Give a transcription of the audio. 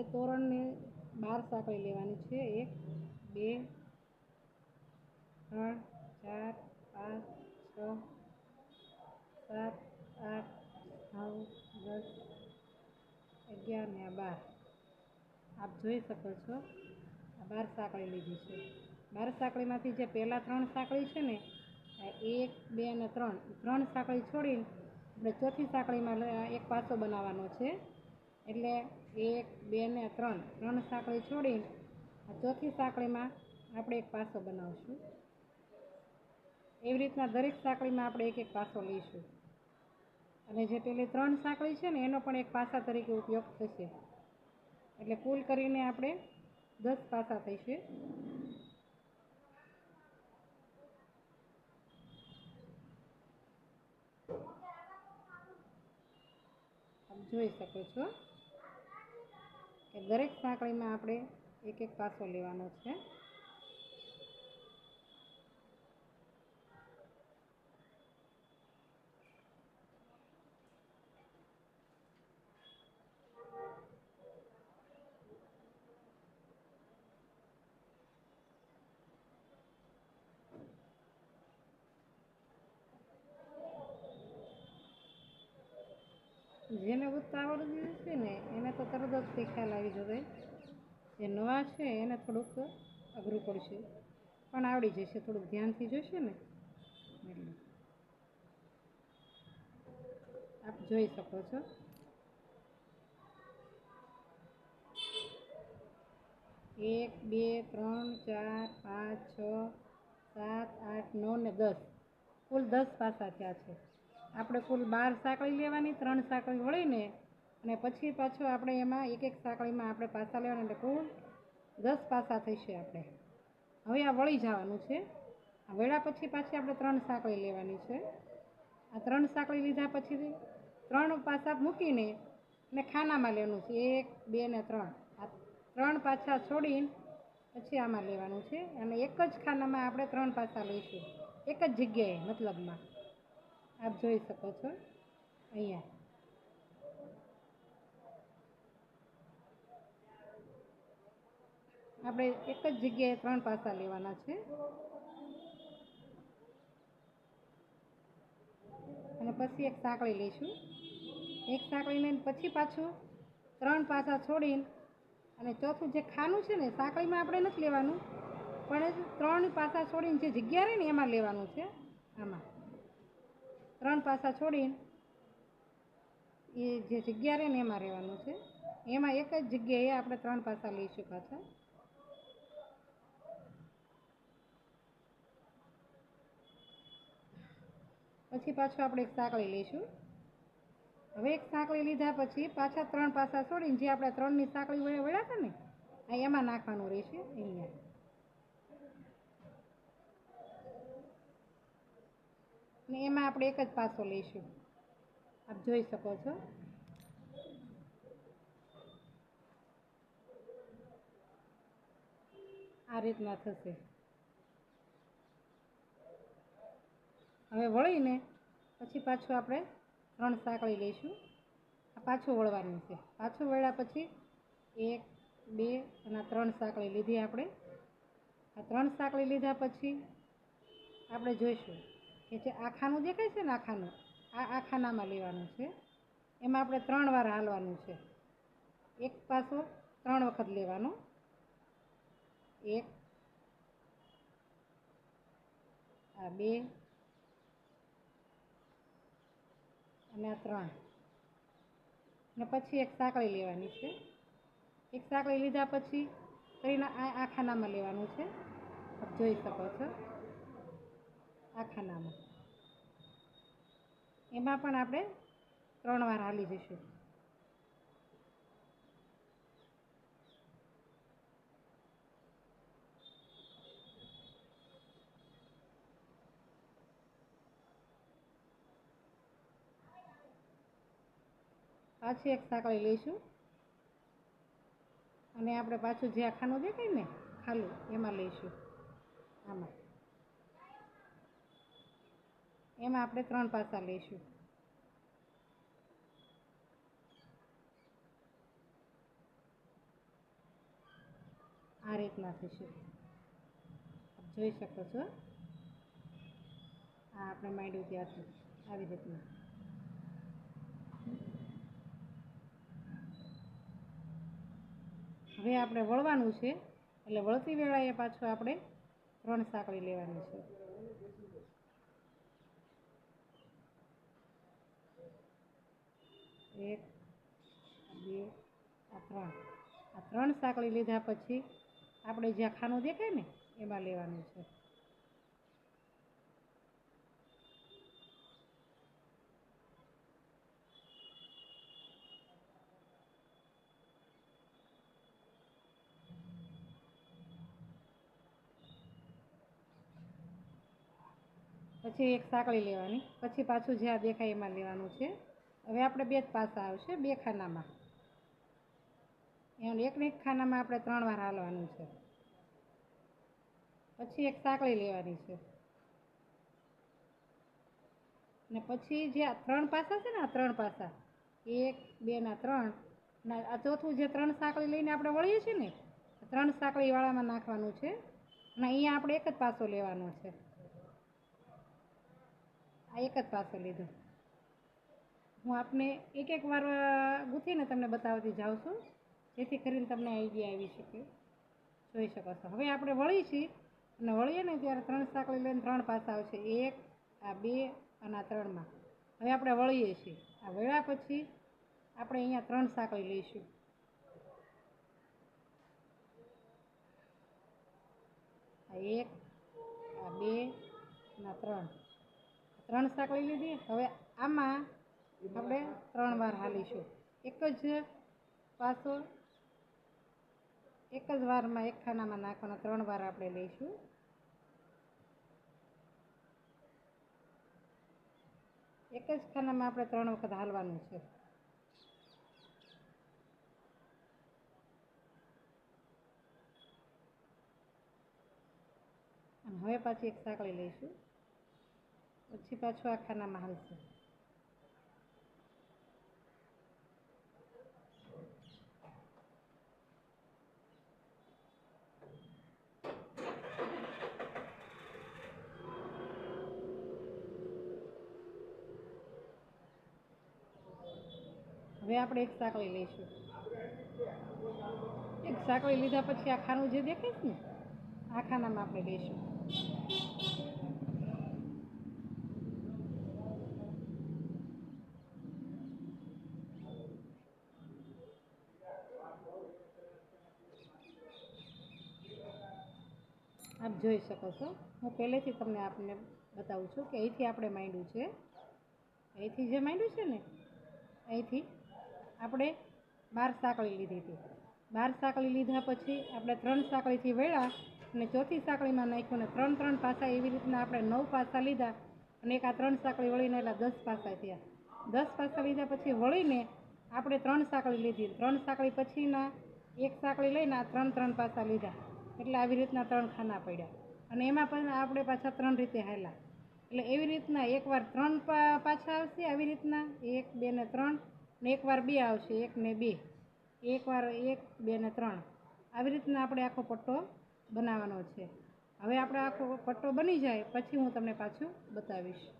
આપણે તોરણને બાર સાંકળી લેવાની છે. એક, બે, ત્રણ, ચાર, પાંચ, છ, સાત, આઠ, નવ, દસ, અગિયાર ને આ બાર. આપ જોઈ શકો છો બાર સાંકળી લીધી છે. બાર સાંકળીમાંથી જે પહેલાં ત્રણ સાંકળી છે ને એક, બે અને ત્રણ ત્રણ સાંકળી છોડીને આપણે ચોથી સાંકળીમાં એક પાસો બનાવવાનો છે. એટલે એક, બે ને ત્રણ. ત્રણ સાંકળી છોડીને આ ચોથી સાંકળીમાં આપણે એક પાસો બનાવશું. એવી રીતના દરેક સાંકળીમાં આપણે એક એક પાસો લઈશું. અને જે પેલી ત્રણ સાંકળી છે ને, એનો પણ એક પાસા તરીકે ઉપયોગ થશે. એટલે કુલ કરીને આપણે દસ પાસા થશે જોઈ શકો છો. કે દરેક સાંકળીમાં આપણે એક એક પાસો લેવાનો છે. જેને ઉતાવળ છે ને, એને તો તરત જ તે ખ્યાલ આવી જશે જે નવા છે, એને થોડુંક અઘરું પડશે. પણ આવડી જશે, થોડુંક ધ્યાનથી જોશે ને, એટલે. આપ જોઈ શકો છો. એક, બે, ત્રણ, ચાર, પાંચ, છ, સાત, આઠ, નવ ને દસ. કુલ દસ પાસા થયા છે. આપણે કુલ બાર સાંકળી લેવાની, ત્રણ સાંકળી વળીને અને પછી પાછું આપણે એમાં એક એક સાંકળીમાં આપણે પાસા લેવાના એટલે કુલ દસ પાસા થશે આપણે. હવે આ વળી જવાનું છે. આ વળ્યા પછી પાછી આપણે ત્રણ સાંકળી લેવાની છે. આ ત્રણ સાંકળી લીધા પછી ત્રણ પાસા મૂકીને અને ખાનામાં લેવાનું છે. એક, બે ને ત્રણ. આ ત્રણ પાછા છોડીને પછી આમાં લેવાનું છે. અને એક જ ખાનામાં આપણે ત્રણ પાસા લઈશું. એક જ જગ્યાએ, મતલબમાં. આપ જોઈ શકો છો. અહીંયા. આપણે એક જ જગ્યાએ ત્રણ પાસા લેવાના છે. અને પછી એક સાંકળી લઈશું. એક સાંકળી લઈને પછી પાછું ત્રણ પાસા છોડીને અને ચોથું જે ખાનું છે ને, સાંકળીમાં આપણે નથી લેવાનું. પણ ત્રણ પાસા છોડીને જે જગ્યા રહે ને, એમાં લેવાનું છે. આમાં. ત્રણ પાસા છોડીને એ જે જગ્યા રહે ને એમાં રહેવાનું છે. એમાં એક જ જગ્યાએ આપણે ત્રણ પાસા લઈશું પાછા પછી પાછું આપણે એક સાંકળી લઈશું. હવે એક સાંકળી લીધા પછી પાછા ત્રણ પાસા છોડીને જે આપણે ત્રણની સાંકળી વળ્યા હતા ને એમાં નાખવાનું રહેશે અહીંયા. ને એમાં આપણે એક જ પાસો લઈશું. આપ જોઈ શકો છો. આ રીતના થશે. હવે વળીને પછી પાછું આપણે ત્રણ સાંકળી લઈશું. આ પાછું વળવાનું છે. પાછું વળ્યા પછી એક, બે અને ત્રણ સાંકળી લીધી આપણે. આ ત્રણ સાંકળી લીધા પછી આપણે જોઈશું. કે જે આખાનું દેખાય છે ને આખાનું, આ આખાનામાં લેવાનું છે. એમાં આપણે ત્રણ વાર હાલવાનું છે. એક પાસો ત્રણ વખત લેવાનો. એક, આ બે, અને આ ત્રણ. ને પછી એક સાંકળી લેવાની છે. એક સાંકળી લીધા પછી કરીને આ આખાનામાં લેવાનું છે. જોઈ શકો છો. આ ખાનામાં એમાં પણ આપણે ત્રણ વાર હાલી જઈશું. પાછી એક સાંકળી લઈશું. અને આપણે પાછું જે આ ખાનું દેખાય ને, ખાલી, એમાં લઈશું. આમાં. એમાં આપણે ત્રણ પાસા લઈશું. આ રીતના થશે. આપ જોઈ શકો છો. આ આપણે માંડ્યું ત્યારથી આવી રીતના. હવે આપણે વળવાનું છે. એટલે વળતી વેળાએ પાછું આપણે ત્રણ સાંકળી લેવાની છે. એક, બે, આ ત્રણ. આ ત્રણ સાંકળી લીધા પછી આપણે જ્યાં ખાનું દેખાય ને, એમાં લેવાનું છે. પછી એક સાંકળી લેવાની. પછી પાછું જ્યાં દેખાય એમાં લેવાનું છે. હવે આપણે બે જ પાસા આવશે, બે ખાનામાં. એમ એકને એક ખાનામાં આપણે ત્રણ વાર હાલવાનું છે. પછી એક સાંકળી લેવાની છે. ને પછી જે આ ત્રણ પાસા છે ને, આ ત્રણ પાસા, એક, બે ના ત્રણ, ના આ ચોથું જે ત્રણ સાંકળી લઈને આપણે વળીએ છીએ ને ત્રણ સાંકળી વાળામાં નાખવાનું છે, અને અહીંયા આપણે એક જ પાસો લેવાનો છે. આ એક જ પાસો લીધો. હું આપને એક એક વાર ગૂંથીને તમને બતાવતી જાઉં છું, જેથી કરીને તમને આઈડિયા આવી શકે. જોઈ શકો છો. હવે આપણે વળી છીએ, અને વળીએ ને ત્યારે ત્રણ સાંકળી લઈને ત્રણ પાસા આવશે. એક, આ બે, અને આ ત્રણમાં. હવે આપણે વળીએ છીએ. આ વળ્યા પછી આપણે અહીંયા ત્રણ સાંકળી લઈશું. આ એક, આ બે, અને ત્રણ. ત્રણ સાંકળી લીધી. હવે આમાં આપણે ત્રણ વાર હાલીશું. એક જ પાસો, એક જ વારમાં એક ખાનામાં નાખવાના ત્રણ વાર આપણે લઈશું. એક જ ખાનામાં આપણે ત્રણ વખત હાલવાનું છે. હવે પાછી એક સાંકળી લઈશું. પછી પાછું આ ખાનામાં હાલશે. હવે આપણે એક સાંકળી લઈશું. એક સાંકળી લીધા પછી આ ખાનું જે દેખાય છે ને, આ ખાનામાં આપણે લઈશું. આપ જોઈ શકો છો. હું પહેલેથી તમને આપને બતાવું છું કે અહીંથી આપણે માંડ્યું છે. અહીંથી જે માંડ્યું છે ને, અહીંથી આપણે બાર સાંકળી લીધી હતી. બાર સાંકળી લીધા પછી આપણે ત્રણ સાંકળીથી વેળા અને ચોથી સાંકળીમાં નાખ્યું ને ત્રણ ત્રણ પાસા એવી રીતના આપણે નવ પાસા લીધા અને એક આ ત્રણ સાંકળી વળીને એટલે દસ પાસા થયા. દસ પાસા લીધા પછી વળીને આપણે ત્રણ સાંકળી લીધી. ત્રણ સાંકળી પછીના એક સાંકળી લઈને આ ત્રણ ત્રણ પાસા લીધા. એટલે આવી રીતના ત્રણ ખાના પડ્યા. અને એમાં પણ આપણે પાછા ત્રણ રીતે હાલ્યા. એટલે એવી રીતના એકવાર ત્રણ પાછા આવશે આવી રીતના. એક, બે ને ત્રણ. ને એકવાર બે આવશે, એક ને બે. એકવાર એક, બે ને ત્રણ. આવી રીતના આપણે આખો પટ્ટો બનાવવાનો છે. હવે આપણે આખો પટ્ટો બની જાય, પછી હું તમને પાછું બતાવીશ.